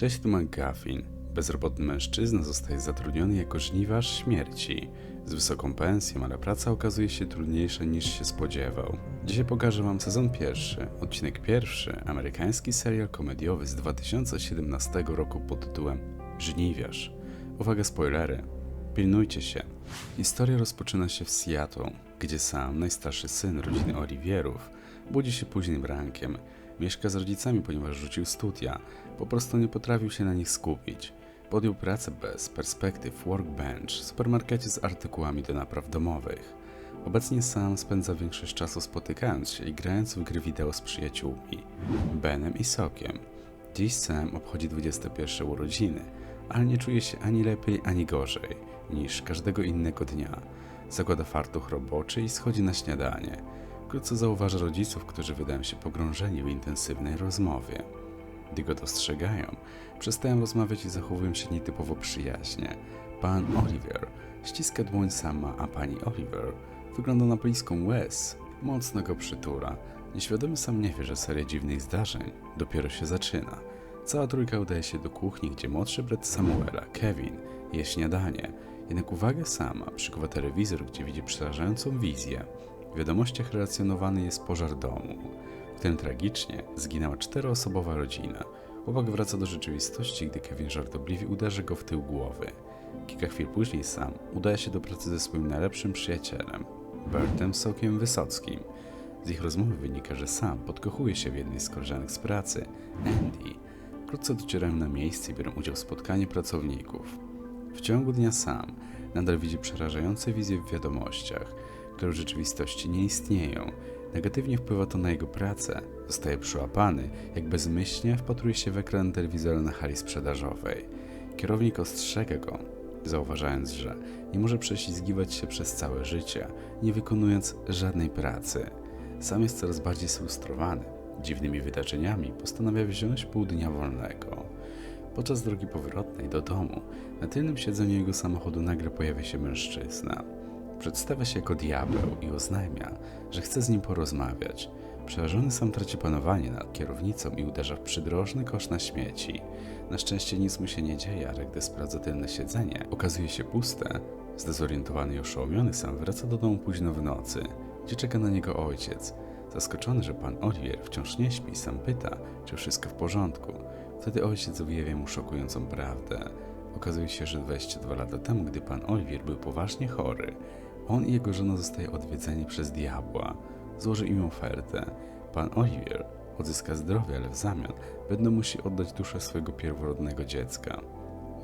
Cześć, tu McGuffin. Bezrobotny mężczyzna zostaje zatrudniony jako żniwarz śmierci. Z wysoką pensją, ale praca okazuje się trudniejsza niż się spodziewał. Dzisiaj pokażę Wam sezon pierwszy, odcinek pierwszy, amerykański serial komediowy z 2017 roku pod tytułem Żniwiarz. Uwaga, spoilery. Pilnujcie się. Historia rozpoczyna się w Seattle, gdzie sam, najstarszy syn rodziny Olivierów, budzi się późnym rankiem. Mieszka z rodzicami, ponieważ rzucił studia. Po prostu nie potrafił się na nich skupić. Podjął pracę bez perspektyw Workbench w supermarkecie z artykułami do napraw domowych. Obecnie sam spędza większość czasu spotykając się i grając w gry wideo z przyjaciółmi, Benem i Sokiem. Dziś Sam obchodzi 21 urodziny, ale nie czuje się ani lepiej, ani gorzej niż każdego innego dnia. Zakłada fartuch roboczy i schodzi na śniadanie. Wkrótce zauważa rodziców, którzy wydają się pogrążeni w intensywnej rozmowie. Gdy go dostrzegają, przestają rozmawiać i zachowują się nietypowo przyjaźnie. Pan Oliver ściska dłoń sama, a pani Oliver wygląda na bliską Wes. Mocno go. Nieświadomy sam nie wie, że seria dziwnych zdarzeń dopiero się zaczyna. Cała trójka udaje się do kuchni, gdzie młodszy brat Samuela, Kevin, je śniadanie. Jednak uwagę sama przykuwa telewizor, gdzie widzi przerażającą wizję. W wiadomościach relacjonowany jest pożar domu, w którym tragicznie zginęła czteroosobowa rodzina. Chłopak wraca do rzeczywistości, gdy Kevin żartobliwie uderzy go w tył głowy. Kilka chwil później sam udaje się do pracy ze swoim najlepszym przyjacielem, Bertem Sokiem Wysockim. Z ich rozmowy wynika, że sam podkochuje się w jednej z koleżanek z pracy, Andy. Wkrótce docierają na miejsce i biorą udział w spotkaniu pracowników. W ciągu dnia sam nadal widzi przerażające wizje w wiadomościach, które w rzeczywistości nie istnieją. Negatywnie wpływa to na jego pracę. Zostaje przyłapany, jak bezmyślnie wpatruje się w ekran telewizora na hali sprzedażowej. Kierownik ostrzega go, zauważając, że nie może prześlizgiwać się przez całe życie, nie wykonując żadnej pracy. Sam jest coraz bardziej sfrustrowany. Dziwnymi wydarzeniami postanawia wziąć pół dnia wolnego. Podczas drogi powrotnej do domu, na tylnym siedzeniu jego samochodu nagle pojawia się mężczyzna. Przedstawia się jako diabeł i oznajmia, że chce z nim porozmawiać. Przerażony sam traci panowanie nad kierownicą i uderza w przydrożny kosz na śmieci. Na szczęście nic mu się nie dzieje, ale gdy sprawdza tylne siedzenie, okazuje się puste. Zdezorientowany i oszołomiony sam wraca do domu późno w nocy, gdzie czeka na niego ojciec. Zaskoczony, że pan Oliwier wciąż nie śpi, sam pyta, czy wszystko w porządku. Wtedy ojciec wyjawia mu szokującą prawdę. Okazuje się, że 22 lata temu, gdy pan Oliwier był poważnie chory, on i jego żona zostaje odwiedzeni przez diabła. Złoży im ofertę. Pan Oliwier odzyska zdrowie, ale w zamian będą musi oddać duszę swojego pierworodnego dziecka.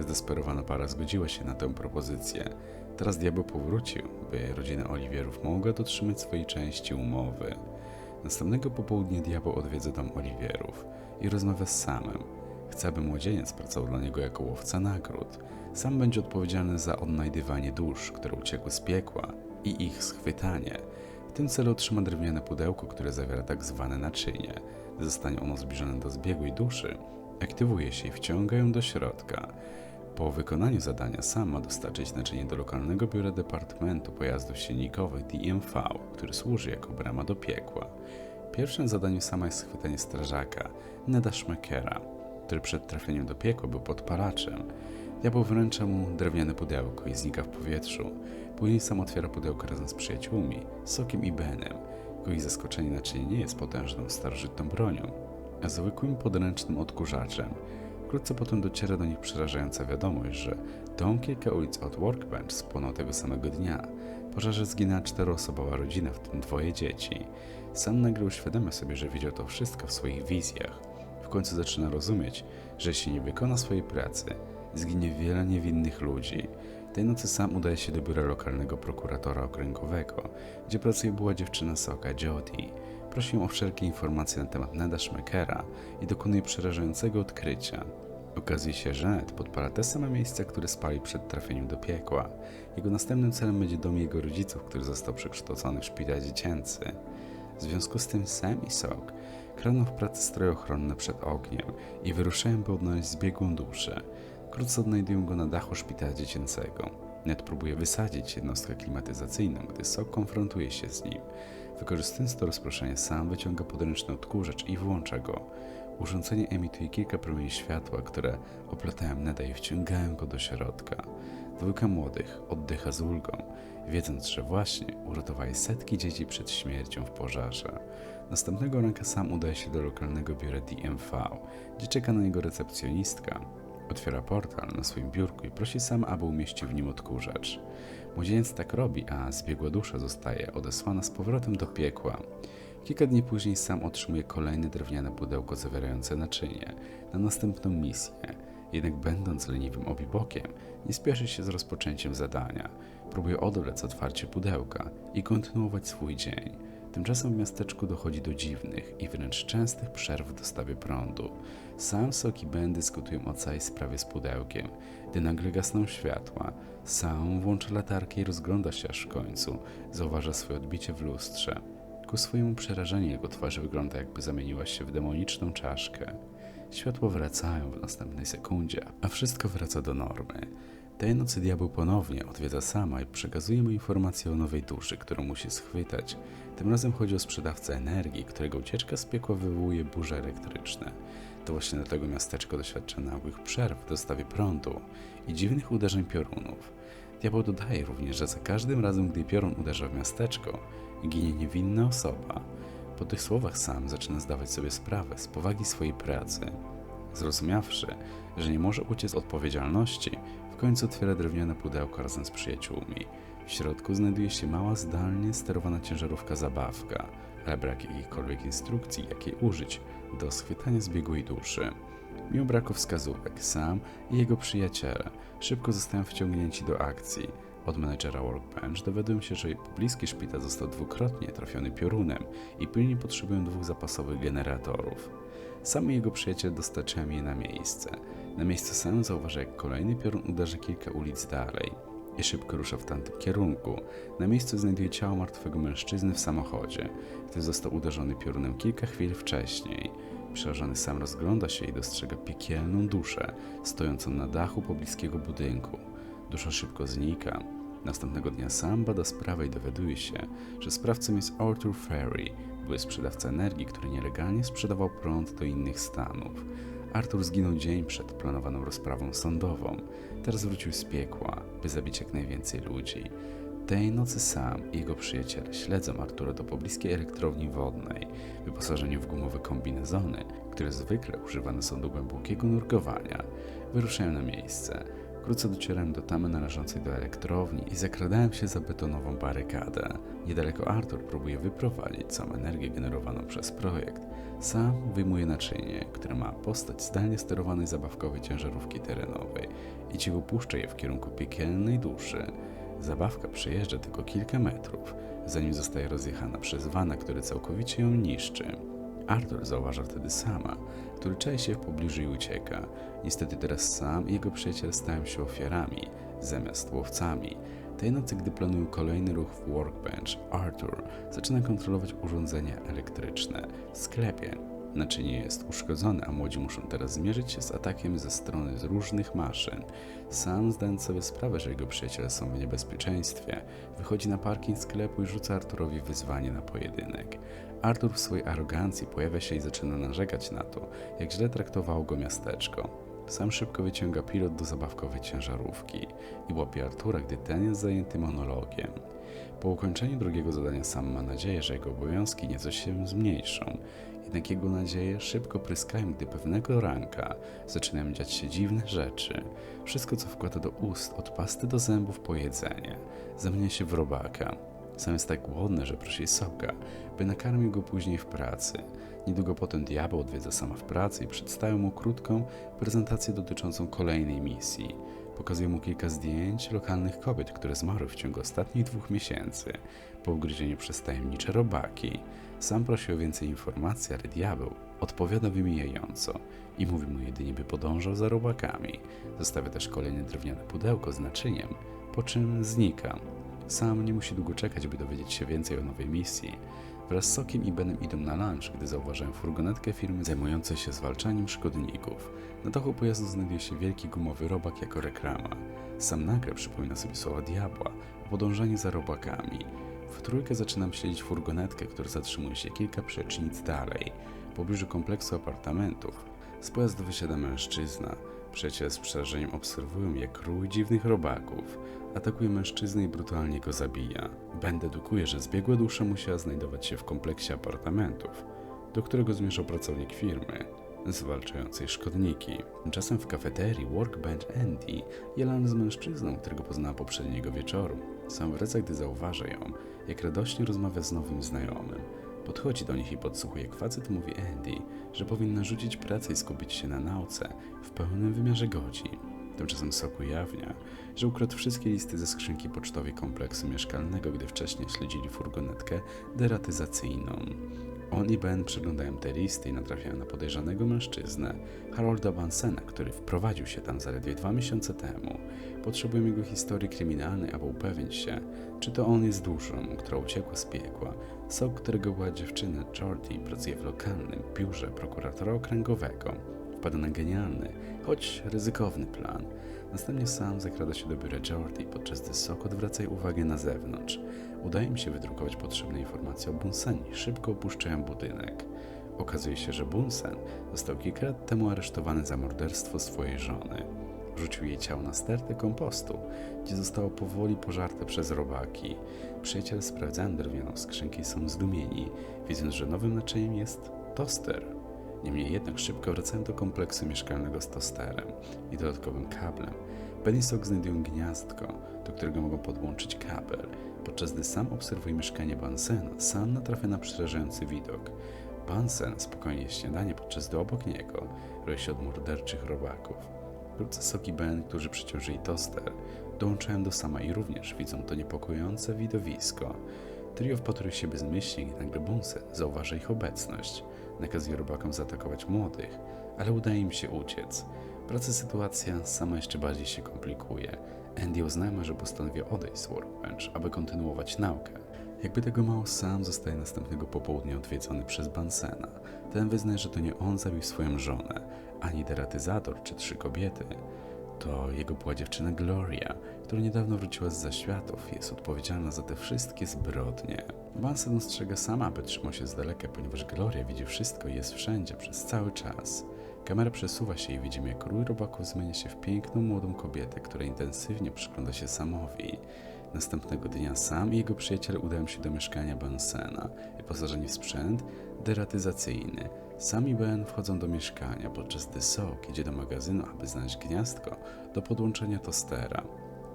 Zdesperowana para zgodziła się na tę propozycję. Teraz diabeł powrócił, by rodzina Oliwierów mogła dotrzymać swojej części umowy. Następnego popołudnia diabeł odwiedza dom Oliwierów i rozmawia z samym. Chce, aby młodzieniec pracował dla niego jako łowca nagród. Sam będzie odpowiedzialny za odnajdywanie dusz, które uciekły z piekła i ich schwytanie. W tym celu otrzyma drewniane pudełko, które zawiera tak zwane naczynie. Zostanie ono zbliżone do zbiegłej duszy, aktywuje się i wciąga ją do środka. Po wykonaniu zadania sam ma dostarczyć naczynie do lokalnego biura Departamentu Pojazdów Silnikowych DMV, który służy jako brama do piekła. Pierwszym zadaniem sama jest schwytanie strażaka, Neda Schmeckera, który przed trafieniem do piekła był podpalaczem. Diabeł wręcza mu drewniane pudełko i znika w powietrzu. Później sam otwiera pudełko razem z przyjaciółmi, Sokiem i Benem. Ich zaskoczenie naczynie nie jest potężną, starożytną bronią, a zwykłym podręcznym odkurzaczem. Wkrótce potem dociera do nich przerażająca wiadomość, że dom kilka ulic od Workbench spłonął tego samego dnia. Pożarze zginęła czteroosobowa rodzina, w tym dwoje dzieci. Sam nagle uświadamia sobie, że widział to wszystko w swoich wizjach. Końcu zaczyna rozumieć, że jeśli nie wykona swojej pracy, zginie wiele niewinnych ludzi. Tej nocy sam udaje się do biura lokalnego prokuratora okręgowego, gdzie pracuje była dziewczyna Soka, Jodie. Prosi ją o wszelkie informacje na temat Neda Schmeckera i dokonuje przerażającego odkrycia. Okazuje się, że Ned podpala te same miejsca, które spali przed trafieniem do piekła. Jego następnym celem będzie dom jego rodziców, który został przekształcony w szpital dziecięcy. W związku z tym Sam i Sok kradną w pracy stroje ochronne przed ogniem i wyruszają, by odnaleźć zbiegłą duszę. Wkrótce odnajdują go na dachu szpitala dziecięcego. Ned próbuje wysadzić jednostkę klimatyzacyjną, gdy Sok konfrontuje się z nim. Wykorzystując to rozproszenie, sam wyciąga podręczny odkurzacz i włącza go. Urządzenie emituje kilka promieni światła, które oplatają Neda i wciągają go do środka. Dwójka młodych oddycha z ulgą, wiedząc, że właśnie uratowali setki dzieci przed śmiercią w pożarze. Następnego ranka sam udaje się do lokalnego biura DMV, gdzie czeka na niego recepcjonistka. Otwiera portal na swoim biurku i prosi sam, aby umieścił w nim odkurzacz. Młodzieniec tak robi, a zbiegła dusza zostaje odesłana z powrotem do piekła. Kilka dni później sam otrzymuje kolejne drewniane pudełko zawierające naczynie na następną misję. Jednak będąc leniwym obibokiem, nie spieszy się z rozpoczęciem zadania. Próbuje odolec otwarcie pudełka i kontynuować swój dzień. Tymczasem w miasteczku dochodzi do dziwnych i wręcz częstych przerw w dostawie prądu. Sam Sok i Ben dyskutują o całej sprawie z pudełkiem, gdy nagle gasną światła. Sam włącza latarkę i rozgląda się aż w końcu. Zauważa swoje odbicie w lustrze. Ku swojemu przerażeniu jego twarz wygląda jakby zamieniła się w demoniczną czaszkę. Światło wracają w następnej sekundzie, a wszystko wraca do normy. Tej nocy diabeł ponownie odwiedza sama i przekazuje mu informację o nowej duszy, którą musi schwytać. Tym razem chodzi o sprzedawcę energii, którego ucieczka z piekła wywołuje burze elektryczne. To właśnie dlatego miasteczko doświadcza nagłych przerw w dostawie prądu i dziwnych uderzeń piorunów. Diabeł dodaje również, że za każdym razem, gdy piorun uderza w miasteczko, ginie niewinna osoba. Po tych słowach sam zaczyna zdawać sobie sprawę z powagi swojej pracy. Zrozumiawszy, że nie może uciec od odpowiedzialności, w końcu otwiera drewniane pudełko razem z przyjaciółmi. W środku znajduje się mała, zdalnie sterowana ciężarówka zabawka, ale brak jakichkolwiek instrukcji, jak jej użyć do schwytania zbiegłej duszy. Mimo braku wskazówek, sam i jego przyjaciele szybko zostają wciągnięci do akcji. Od menedżera Workbench dowiadują się, że pobliski szpital został dwukrotnie trafiony piorunem i pilnie potrzebują dwóch zapasowych generatorów. Sam jego przyjaciel dostarczają je na miejsce. Na miejscu sam zauważa, jak kolejny piorun uderza kilka ulic dalej i szybko rusza w tamtym kierunku. Na miejscu znajduje ciało martwego mężczyzny w samochodzie, który został uderzony piorunem kilka chwil wcześniej. Przerażony sam rozgląda się i dostrzega piekielną duszę stojącą na dachu pobliskiego budynku. Dusza szybko znika. Następnego dnia sam bada sprawę i dowiaduje się, że sprawcą jest Arthur Ferry, były sprzedawca energii, który nielegalnie sprzedawał prąd do innych stanów. Arthur zginął dzień przed planowaną rozprawą sądową. Teraz wrócił z piekła, by zabić jak najwięcej ludzi. Tej nocy sam i jego przyjaciele śledzą Artura do pobliskiej elektrowni wodnej, wyposażeni w gumowe kombinezony, które zwykle używane są do głębokiego nurkowania. Wyruszają na miejsce. Wkrótce docierałem do tamy należącej do elektrowni i zakradałem się za betonową barykadę. Niedaleko Arthur próbuje wyprowadzić całą energię generowaną przez projekt. Sam wyjmuje naczynie, które ma postać zdalnie sterowanej zabawkowej ciężarówki terenowej i ci wypuszcza je w kierunku piekielnej duszy. Zabawka przejeżdża tylko kilka metrów, zanim zostaje rozjechana przez wana, który całkowicie ją niszczy. Arthur zauważa wtedy sama, który czai się w pobliżu i ucieka. Niestety teraz sam i jego przyjaciel stają się ofiarami, zamiast łowcami. Tej nocy, gdy planują kolejny ruch w Workbench, Arthur zaczyna kontrolować urządzenia elektryczne w sklepie. Naczynie jest uszkodzone, a młodzi muszą teraz zmierzyć się z atakiem ze strony różnych maszyn. Sam, zdając sobie sprawę, że jego przyjaciele są w niebezpieczeństwie, wychodzi na parking sklepu i rzuca Arturowi wyzwanie na pojedynek. Artur w swojej arogancji pojawia się i zaczyna narzekać na to, jak źle traktowało go miasteczko. Sam szybko wyciąga pilot do zabawkowej ciężarówki i łapie Artura, gdy ten jest zajęty monologiem. Po ukończeniu drugiego zadania sam ma nadzieję, że jego obowiązki nieco się zmniejszą. Jednak jego nadzieje szybko pryskają, gdy pewnego ranka zaczynają dziać się dziwne rzeczy. Wszystko, co wkłada do ust, od pasty do zębów po jedzenie, zamienia się w robaka. Sam jest tak głodny, że prosi soka, by nakarmił go później w pracy. Niedługo potem diabeł odwiedza sama w pracy i przedstawia mu krótką prezentację dotyczącą kolejnej misji. Pokazuje mu kilka zdjęć lokalnych kobiet, które zmarły w ciągu ostatnich dwóch miesięcy po ugryzieniu przez tajemnicze robaki. Sam prosi o więcej informacji, ale diabeł odpowiada wymijająco i mówi mu jedynie, by podążał za robakami. Zostawia też kolejne drewniane pudełko z naczyniem, po czym znika. Sam nie musi długo czekać, by dowiedzieć się więcej o nowej misji. Wraz z Sokiem i Benem idą na lunch, gdy zauważają furgonetkę firmy zajmującej się zwalczaniem szkodników. Na dachu pojazdu znajduje się wielki gumowy robak jako reklama. Sam nagle przypomina sobie słowa diabła o podążaniu za robakami. W trójkę zaczynam śledzić furgonetkę, która zatrzymuje się kilka przecznic dalej. pobliżu kompleksu apartamentów. Z pojazdu wysiada mężczyzna. Przyjaciele z przerażeniem obserwują, jak rój dziwnych robaków atakuje mężczyznę i brutalnie go zabija. Ben dedukuje, że zbiegła dusza musiała znajdować się w kompleksie apartamentów, do którego zmierzał pracownik firmy zwalczającej szkodniki. Tymczasem w kafeterii Workbench Andy jelany z mężczyzną, którego poznała poprzedniego wieczoru. Sam wraca, gdy zauważa ją, jak radośnie rozmawia z nowym znajomym. Podchodzi do nich i podsłuchuje, facet mówi Andy, że powinna rzucić pracę i skupić się na nauce w pełnym wymiarze godzin. Tymczasem Sok ujawnia, że ukradł wszystkie listy ze skrzynki pocztowej kompleksu mieszkalnego, gdy wcześniej śledzili furgonetkę deratyzacyjną. On i Ben przeglądają te listy i natrafiają na podejrzanego mężczyznę, Harolda Bansena, który wprowadził się tam zaledwie dwa miesiące temu. Potrzebują jego historii kryminalnej, aby upewnić się, czy to on jest duszą, która uciekła z piekła. Sok, którego była dziewczyna Jordi, pracuje w lokalnym biurze prokuratora okręgowego. Wpada na genialny, choć ryzykowny plan. Następnie sam zakrada się do biura Jordi, podczas gdy Sok uwagę na zewnątrz. Udaje mi się wydrukować potrzebne informacje o Bunsenie. Szybko opuszczają budynek. Okazuje się, że Bunsen został kilka lat temu aresztowany za morderstwo swojej żony. Rzucił jej ciało na stertę kompostu, gdzie zostało powoli pożarte przez robaki. Przyjaciele sprawdzają drewnianą skrzynkę i są zdumieni, widząc, że nowym naczyniem jest toster. Niemniej jednak szybko wracają do kompleksu mieszkalnego z tosterem i dodatkowym kablem. Ben i Sok znajdują gniazdko, do którego mogą podłączyć kabel. Podczas gdy sam obserwuje mieszkanie Bansena, sam natrafia na przerażający widok. Bansen spokojnie śniadanie, podczas gdy obok niego roi się od morderczych robaków. Wkrótce Sok i Ben, którzy przeciążyli toster, dołączają do sama i również widzą to niepokojące widowisko. Trio wpatruje się bezmyślnie, gdy nagle Bunsen zauważa ich obecność. Nakazuje robakom zaatakować młodych, ale udaje im się uciec. Pracy sytuacja sama jeszcze bardziej się komplikuje. Andy oznajmia, że postanawia odejść z Workbench, aby kontynuować naukę. Jakby tego mało, sam zostaje następnego popołudnia odwiedzony przez Bansena. Ten wyznaje, że to nie on zabił swoją żonę, ani deratyzator czy trzy kobiety. To jego była dziewczyna Gloria, która niedawno wróciła z zaświatów i jest odpowiedzialna za te wszystkie zbrodnie. Bansen ostrzega sama, aby trzymał się z daleka, ponieważ Gloria widzi wszystko i jest wszędzie przez cały czas. Kamera przesuwa się i widzimy, jak rój robaków zmienia się w piękną młodą kobietę, która intensywnie przygląda się Samowi. Następnego dnia sam i jego przyjaciele udają się do mieszkania Bansena, wyposażeni w sprzęt deratyzacyjny. Sam i Ben wchodzą do mieszkania, podczas gdy Sok idzie do magazynu, aby znaleźć gniazdko do podłączenia tostera.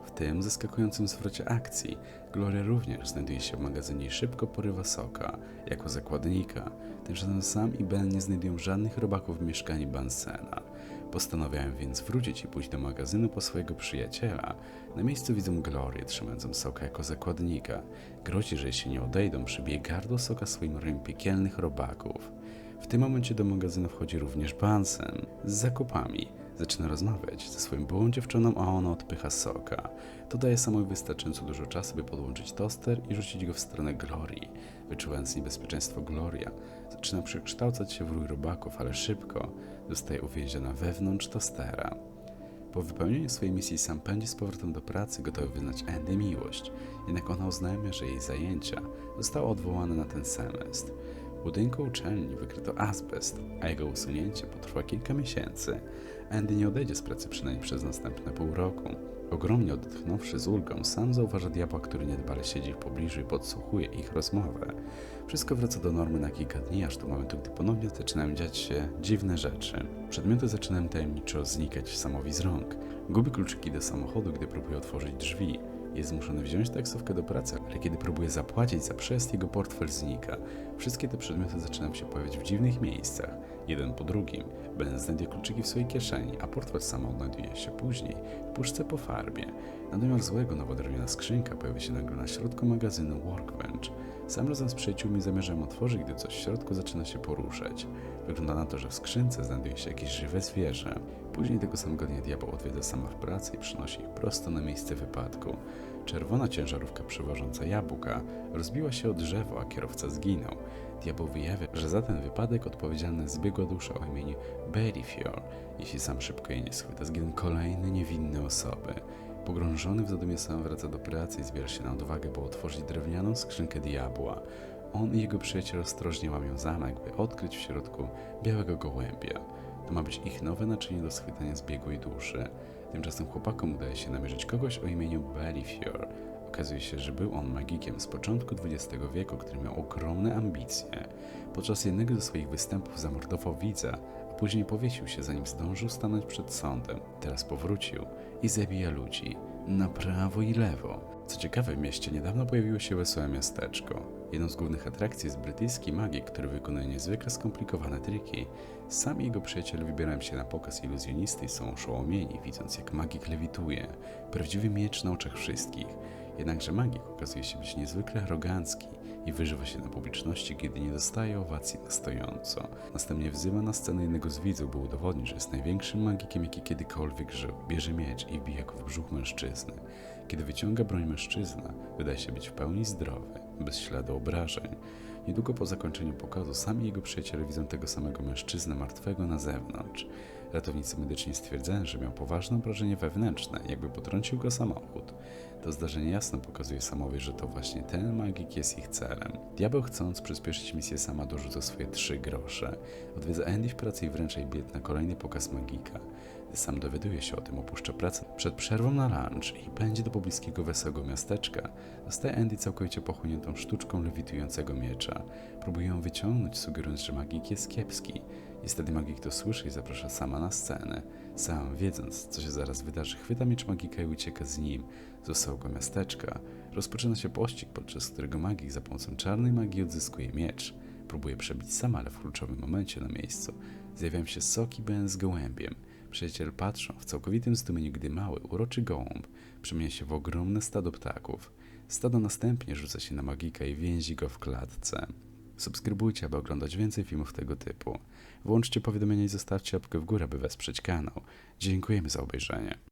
W tym zaskakującym zwrocie akcji Gloria również znajduje się w magazynie i szybko porywa Soka jako zakładnika. Tymczasem sam i Ben nie znajdują żadnych robaków w mieszkaniu Bansena. Postanawiają więc wrócić i pójść do magazynu po swojego przyjaciela. Na miejscu widzą Glorię trzymającą Soka jako zakładnika. Grozi, że jeśli nie odejdą, przybije gardło Soka swoim rojem piekielnych robaków. W tym momencie do magazynu wchodzi również Bansen z zakupami. Zaczyna rozmawiać ze swoją byłą dziewczyną, a ona odpycha soka. To daje samej wystarczająco dużo czasu, by podłączyć toster i rzucić go w stronę Glorii. Wyczuwając niebezpieczeństwo Gloria, zaczyna przekształcać się w rój robaków, ale szybko zostaje uwięziona wewnątrz tostera. Po wypełnieniu swojej misji sam pędzi z powrotem do pracy, gotowy wyznać Andy miłość, jednak ona oznajmia, że jej zajęcia zostały odwołane na ten semestr. Budynku uczelni wykryto azbest, a jego usunięcie potrwa kilka miesięcy. Andy nie odejdzie z pracy przynajmniej przez następne pół roku. Ogromnie odetchnąwszy z ulgą, sam zauważa diabła, który niedbale siedzi w pobliżu i podsłuchuje ich rozmowę. Wszystko wraca do normy na kilka dni, aż do momentu, gdy ponownie zaczynają dziać się dziwne rzeczy. Przedmioty zaczynają tajemniczo znikać samowi z rąk. Gubi kluczyki do samochodu, gdy próbuje otworzyć drzwi. Jest zmuszony wziąć taksówkę do pracy, ale kiedy próbuje zapłacić za przejazd, jego portfel znika. Wszystkie te przedmioty zaczynają się pojawiać w dziwnych miejscach, jeden po drugim. Ben znajdzie kluczyki w swojej kieszeni, a portfel sam odnajduje się później w puszce po farbie. Na domiar złego nowodrewniana skrzynka pojawia się nagle na środku magazynu Workbench. Sam razem z przyjaciółmi zamierzam otworzyć, gdy coś w środku zaczyna się poruszać. Wygląda na to, że w skrzynce znajduje się jakieś żywe zwierzę. Później tego samego dnia diabeł odwiedza sama w pracy i przynosi ich prosto na miejsce wypadku. Czerwona ciężarówka przewożąca jabłka rozbiła się o drzewo, a kierowca zginął. Diabeł wyjawia, że za ten wypadek odpowiedzialna jest zbiegła dusza o imieniu Berifior. Jeśli sam szybko jej nie schwyta, zginą kolejne niewinne osoby. Pogrążony w zadumie sam wraca do pracy i zbiera się na odwagę, by otworzyć drewnianą skrzynkę diabła. On i jego przyjaciel ostrożnie łamią zamek, by odkryć w środku białego gołębia. To ma być ich nowe naczynie do schwytania zbiegłej duszy. Tymczasem chłopakom udaje się namierzyć kogoś o imieniu Bellifior. Okazuje się, że był on magikiem z początku XX wieku, który miał ogromne ambicje. Podczas jednego ze swoich występów zamordował widza, później powiesił się, zanim zdążył stanąć przed sądem. Teraz powrócił i zabija ludzi na prawo i lewo. Co ciekawe, w mieście niedawno pojawiło się wesołe miasteczko. Jedną z głównych atrakcji jest brytyjski magik, który wykonuje niezwykle skomplikowane triki. Sam jego przyjaciele wybierają się na pokaz iluzjonisty i są oszołomieni, widząc jak magik lewituje. Prawdziwy miecz na oczach wszystkich. Jednakże magik okazuje się być niezwykle arogancki i wyżywa się na publiczności, kiedy nie dostaje owacji na stojąco. Następnie wzywa na scenę jednego z widzów, by udowodnić, że jest największym magikiem, jaki kiedykolwiek żył. Bierze miecz i wbija go w brzuch mężczyzny. Kiedy wyciąga broń mężczyzna, wydaje się być w pełni zdrowy, bez śladu obrażeń. Niedługo po zakończeniu pokazu sami jego przyjaciele widzą tego samego mężczyznę martwego na zewnątrz. Ratownicy medyczni stwierdzają, że miał poważne obrażenie wewnętrzne, jakby potrącił go samochód. To zdarzenie jasno pokazuje Samowi, że to właśnie ten magik jest ich celem. Diabeł chcąc przyspieszyć misję sama dorzuca swoje trzy grosze. Odwiedza Andy w pracy i wręcza jej bilet na kolejny pokaz magika. Gdy sam dowiaduje się o tym, opuszcza pracę przed przerwą na lunch i pędzi do pobliskiego wesołego miasteczka. Zostaje Andy całkowicie pochłoniętą sztuczką lewitującego miecza. Próbuje ją wyciągnąć, sugerując, że magik jest kiepski. Niestety magik to słyszy i zaprasza sama na scenę. Sam, wiedząc, co się zaraz wydarzy, chwyta miecz magika i ucieka z nim z wesołego miasteczka. Rozpoczyna się pościg, podczas którego magik za pomocą czarnej magii odzyskuje miecz. Próbuje przebić sam, ale w kluczowym momencie na miejscu zjawiają się soki Ben z gołębiem. Przyjaciele patrzą w całkowitym zdumieniu, gdy mały, uroczy gołąb przemienia się w ogromne stado ptaków. Stado następnie rzuca się na magika i więzi go w klatce. Subskrybujcie, aby oglądać więcej filmów tego typu. Włączcie powiadomienia i zostawcie łapkę w górę, by wesprzeć kanał. Dziękujemy za obejrzenie.